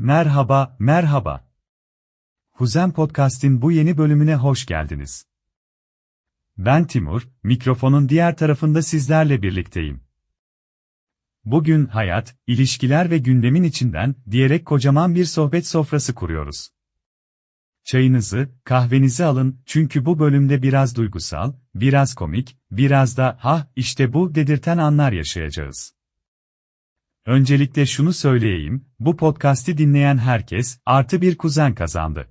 Merhaba, merhaba. Kuzen Podcast'in bu yeni bölümüne hoş geldiniz. Ben Timur, mikrofonun diğer tarafında sizlerle birlikteyim. Bugün hayat, ilişkiler ve gündemin içinden diyerek kocaman bir sohbet sofrası kuruyoruz. Çayınızı, kahvenizi alın çünkü bu bölümde biraz duygusal, biraz komik, biraz da ha işte bu dedirten anlar yaşayacağız. Öncelikle şunu söyleyeyim, bu podcast'i dinleyen herkes artı bir kuzen kazandı.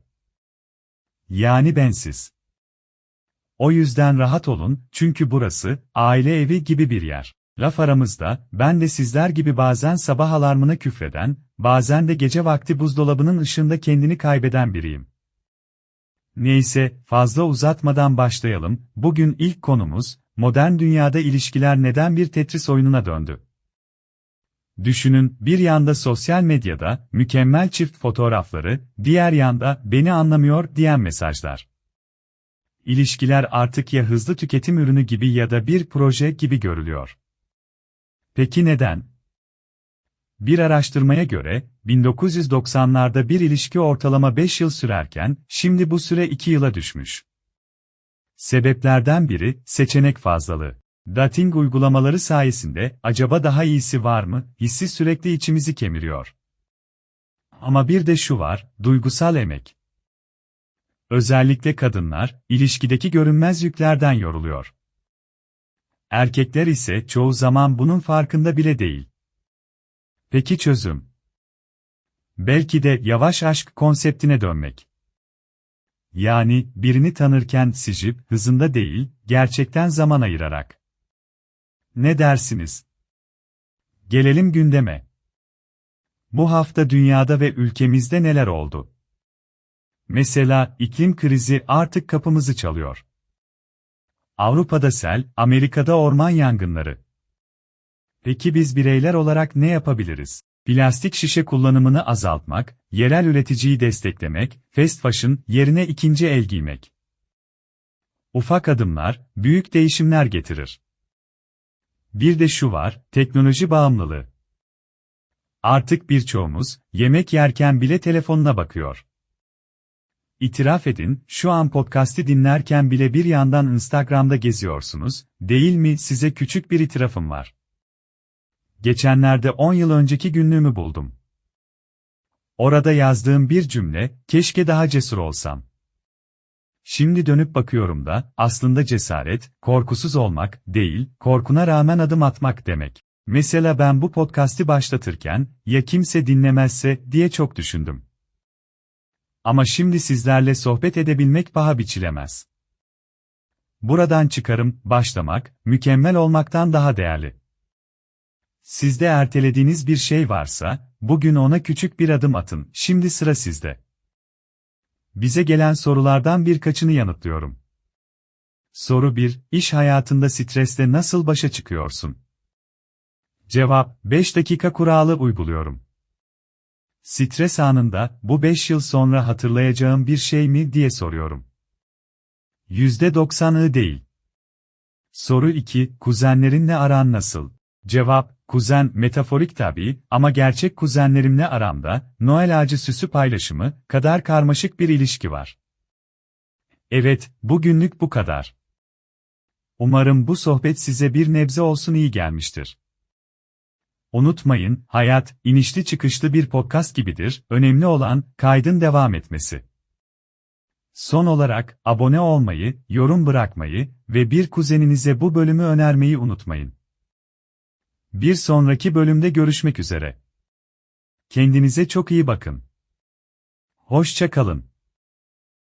Yani bensiz. O yüzden rahat olun, çünkü burası, aile evi gibi bir yer. Laf aramızda, ben de sizler gibi bazen sabah alarmına küfreden, bazen de gece vakti buzdolabının ışığında kendini kaybeden biriyim. Neyse, fazla uzatmadan başlayalım, bugün ilk konumuz, modern dünyada ilişkiler neden bir Tetris oyununa döndü? Düşünün, bir yanda sosyal medyada, mükemmel çift fotoğrafları, diğer yanda, beni anlamıyor diyen mesajlar. İlişkiler artık ya hızlı tüketim ürünü gibi ya da bir proje gibi görülüyor. Peki neden? Bir araştırmaya göre, 1990'larda bir ilişki ortalama 5 yıl sürerken, şimdi bu süre 2 yıla düşmüş. Sebeplerden biri, seçenek fazlalığı. Dating uygulamaları sayesinde, acaba daha iyisi var mı, hissi sürekli içimizi kemiriyor. Ama bir de şu var, duygusal emek. Özellikle kadınlar, ilişkideki görünmez yüklerden yoruluyor. Erkekler ise çoğu zaman bunun farkında bile değil. Peki çözüm? Belki de yavaş aşk konseptine dönmek. Yani birini tanırken sicip hızında değil, gerçekten zaman ayırarak. Ne dersiniz? Gelelim gündeme. Bu hafta dünyada ve ülkemizde neler oldu? Mesela iklim krizi artık kapımızı çalıyor. Avrupa'da sel, Amerika'da orman yangınları. Peki biz bireyler olarak ne yapabiliriz? Plastik şişe kullanımını azaltmak, yerel üreticiyi desteklemek, fast fashion yerine ikinci el giymek. Ufak adımlar, büyük değişimler getirir. Bir de şu var, teknoloji bağımlılığı. Artık birçoğumuz, yemek yerken bile telefonuna bakıyor. İtiraf edin, şu an podcast'i dinlerken bile bir yandan Instagram'da geziyorsunuz, değil mi size küçük bir itirafım var. Geçenlerde 10 yıl önceki günlüğümü buldum. Orada yazdığım bir cümle, keşke daha cesur olsam. Şimdi dönüp bakıyorum da, aslında cesaret, korkusuz olmak, değil, korkuna rağmen adım atmak demek. Mesela ben bu podcast'i başlatırken, ya kimse dinlemezse, diye çok düşündüm. Ama şimdi sizlerle sohbet edebilmek paha biçilemez. Buradan çıkarım, başlamak, mükemmel olmaktan daha değerli. Sizde ertelediğiniz bir şey varsa, bugün ona küçük bir adım atın, şimdi sıra sizde. Bize gelen sorulardan birkaçını yanıtlıyorum. Soru 1. İş hayatında stresle nasıl başa çıkıyorsun? Cevap, 5 dakika kuralı uyguluyorum. Stres anında, bu 5 yıl sonra hatırlayacağım bir şey mi diye soruyorum. %90'ı değil. Soru 2. Kuzenlerinle aran nasıl? Cevap, kuzen metaforik tabii ama gerçek kuzenlerimle aramda, Noel ağacı süsü paylaşımı kadar karmaşık bir ilişki var. Evet, bugünlük bu kadar. Umarım bu sohbet size bir nebze olsun iyi gelmiştir. Unutmayın, hayat, inişli çıkışlı bir podcast gibidir, önemli olan, kaydın devam etmesi. Son olarak, abone olmayı, yorum bırakmayı ve bir kuzeninize bu bölümü önermeyi unutmayın. Bir sonraki bölümde görüşmek üzere. Kendinize çok iyi bakın. Hoşça kalın.